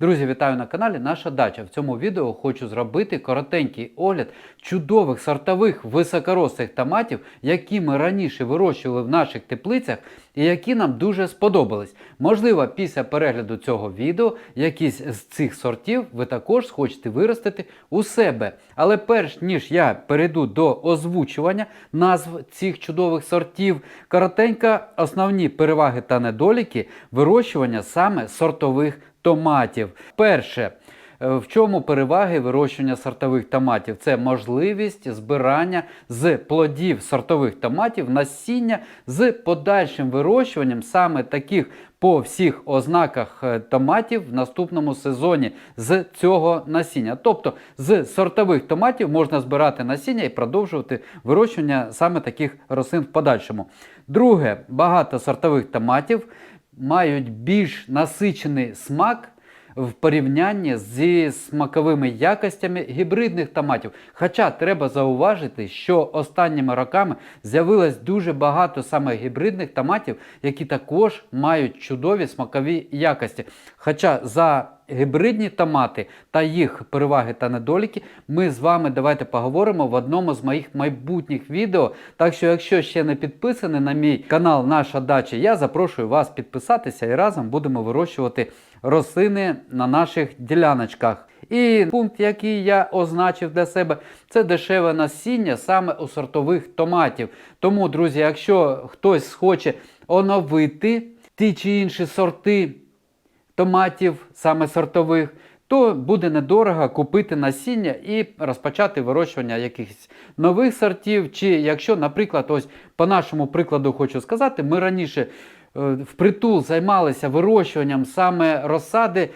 Друзі, вітаю на каналі Наша Дача. В цьому відео хочу зробити коротенький огляд чудових сортових високорослих томатів, які ми раніше вирощували в наших теплицях і які нам дуже сподобались. Можливо, після перегляду цього відео якісь з цих сортів ви також схочете виростити у себе. Але перш ніж я перейду до озвучування назв цих чудових сортів, коротенько основні переваги та недоліки вирощування саме сортових томатів. Перше. е, В чому переваги вирощування сортових томатів? Це можливість збирання з плодів сортових томатів насіння з подальшим вирощуванням саме таких по всіх ознаках е, томатів в наступному сезоні з цього насіння. Тобто з сортових томатів можна збирати насіння і продовжувати вирощування саме таких рослин в подальшому. Друге, багато сортових томатів мають більш насичений смак в порівнянні зі смаковими якостями гібридних томатів. Хоча треба зауважити, що останніми роками з'явилось дуже багато саме гібридних томатів, які також мають чудові смакові якості. Хоча за гібридні томати та їх переваги та недоліки ми з вами давайте поговоримо в одному з моїх майбутніх відео. Так що, якщо ще не підписані на мій канал Наша Дача, я запрошую вас підписатися і разом будемо вирощувати рослини на наших діляночках. І пункт, який я означив для себе, це дешеве насіння саме у сортових томатів. Тому, друзі, якщо хтось хоче оновити ті чи інші сорти томатів, саме сортових, то буде недорого купити насіння і розпочати вирощування якихось нових сортів. Чи якщо, наприклад, ось по нашому прикладу хочу сказати, ми раніше е, впритул займалися вирощуванням саме розсади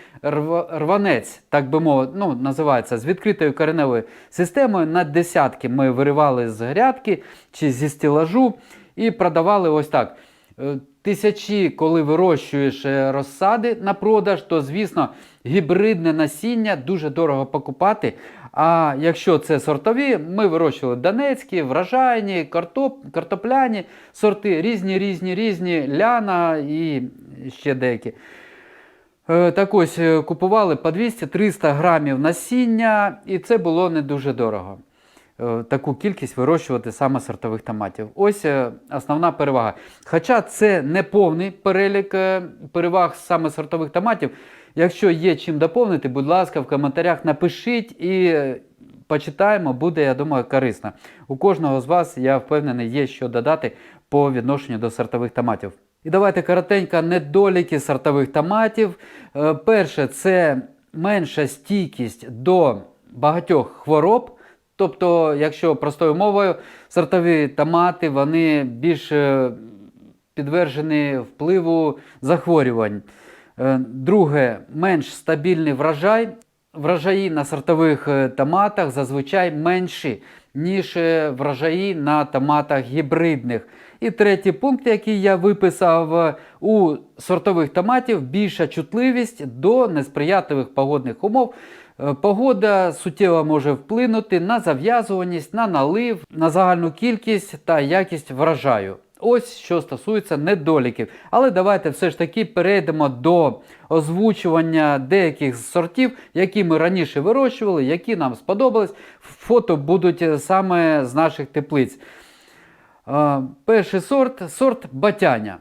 рванець, так би мовити, ну, називається з відкритою кореневою системою. На десятки ми виривали з грядки чи зі стілажу і продавали ось так. Е, Тисячі, коли вирощуєш е, розсади на продаж, то звісно гібридне насіння дуже дорого покупати. А якщо це сортові, ми вирощували донецькі, врожайні, картоп, картопляні сорти, різні, різні, різні, ляна і ще деякі. Е, Так ось купували по 200-300 грамів насіння, і це було не дуже дорого. Е, Таку кількість вирощувати саме сортових томатів. Ось е, основна перевага. Хоча це не повний перелік е, переваг саме сортових томатів. Якщо є чим доповнити, будь ласка, в коментарях напишіть і почитаємо, буде, я думаю, корисно. У кожного з вас, я впевнений, є що додати по відношенню до сортових томатів. І давайте коротенько недоліки сортових томатів. Перше, це менша стійкість до багатьох хвороб. Тобто, якщо простою мовою, сортові томати вони більш е, підвержені впливу захворювань. Е, Друге, менш стабільний врожай. Врожаї на сортових е, томатах зазвичай менші, ніж врожаї на томатах гібридних. І третій пункт, який я виписав, у сортових томатів більша чутливість до несприятливих погодних умов. Е, Погода суттєво може вплинути на зав'язуваність, на налив, на загальну кількість та якість врожаю. Ось що стосується недоліків. Але давайте все ж таки перейдемо до озвучування деяких сортів, які ми раніше вирощували, які нам сподобались. Фото будуть е, саме з наших теплиць. Е, Перший сорт сорт батяня.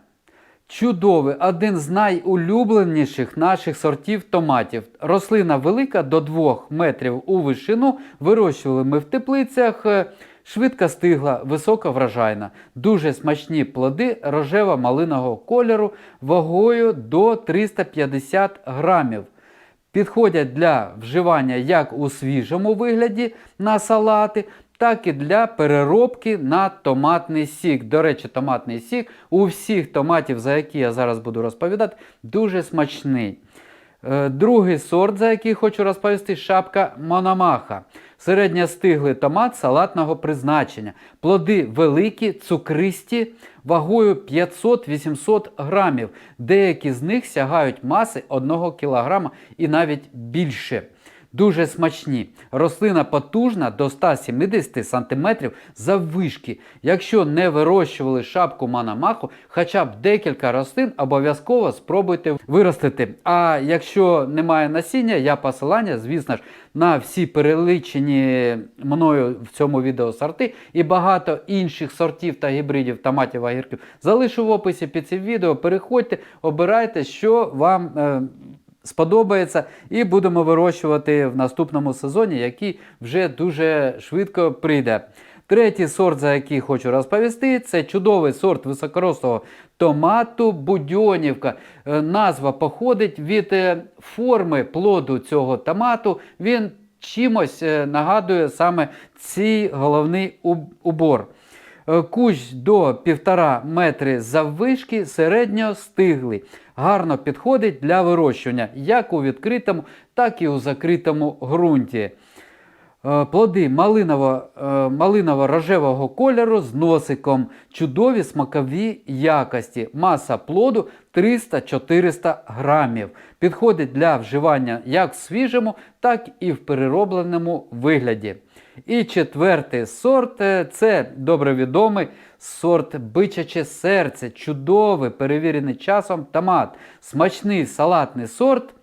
Чудовий, один з найулюбленіших наших сортів томатів. Рослина велика до 2 метрів у вишину. Вирощували ми в теплицях. швидка Швидко стигла, висока врожайна. Дуже смачні плоди рожево-малиного кольору вагою до 350 грамів. Підходять для вживання як у свіжому вигляді на салати, так і для переробки на томатний сік. До речі, томатний сік у всіх томатів, за які я зараз буду розповідати, дуже смачний. Е, Другий сорт, за який хочу розповісти, шапка Мономаха. Середньостиглий томат салатного призначення. Плоди великі, цукристі, вагою 500-800 грамів. Деякі з них сягають маси 1 кг і навіть більше. Дуже смачні. Рослина потужна до 170 см заввишки. Якщо не вирощували шапку манамаху, хоча б декілька рослин обов'язково спробуйте виростити. А якщо немає насіння, я посилання, звісно ж, на всі перелічені мною в цьому відео сорти і багато інших сортів та гібридів томатів огірків залишу в описі під цим відео. Переходьте, обирайте, що вам е, сподобається, і будемо вирощувати в наступному сезоні, який вже дуже швидко прийде. Третій сорт, за який хочу розповісти, це чудовий сорт високорослого томату Будьонівка. Е, Назва походить від е, форми плоду цього томату. Він чимось е, нагадує саме цей головний убор. Е, Кущ до 1,5 метри заввишки середньо стиглий. Гарно підходить для вирощування як у відкритому, так і у закритому ґрунті. Е, Плоди малиново, е, малиново-рожевого кольору з носиком, чудові смакові якості. Маса плоду 300-400 грамів. Підходить для вживання як в свіжому, так і в переробленому вигляді. І четвертий сорт е, це добре відомий сорт бичаче серце, чудовий, перевірений часом томат, смачний салатний сорт.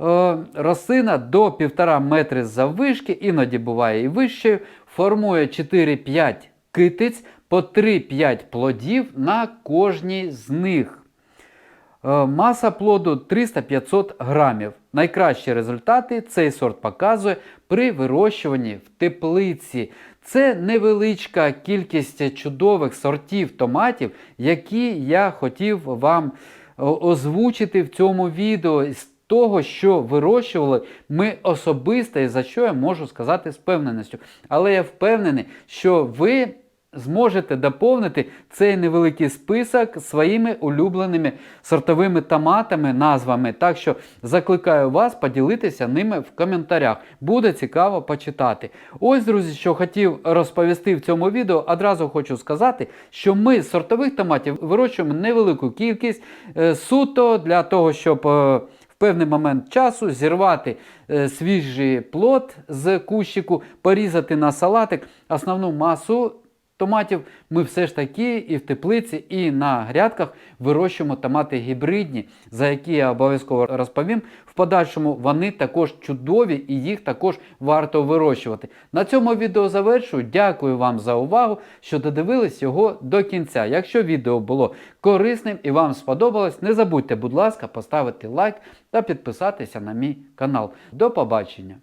Е, Рослина до 1,5 метри заввишки, іноді буває і вищою, формує 4-5 китиць по 3-5 плодів на кожній з них. Е, Маса плоду 300-500 грамів. Найкращі результати цей сорт показує при вирощуванні в теплиці. Це невеличка кількість чудових сортів томатів, які я хотів вам озвучити в цьому відео з того, що вирощували ми особисто і за що я можу сказати з впевненістю. Але я впевнений, що ви зможете доповнити цей невеликий список своїми улюбленими сортовими томатами, назвами. Так що закликаю вас поділитися ними в коментарях. Буде цікаво почитати. Ось, друзі, що хотів розповісти в цьому відео. Одразу хочу сказати, що ми з сортових томатів вирощуємо невелику кількість е, суто для того, щоб. е, певний момент часу зірвати е, свіжий плод з кущику, порізати на салатик. Основну масу томатів ми все ж таки і в теплиці, і на грядках вирощуємо томати гібридні, за які я обов'язково розповім. В подальшому вони також чудові і їх також варто вирощувати. На цьому відео завершую. Дякую вам за увагу, що додивились його до кінця. Якщо відео було корисним і вам сподобалось, не забудьте, будь ласка, поставити лайк та підписатися на мій канал. До побачення!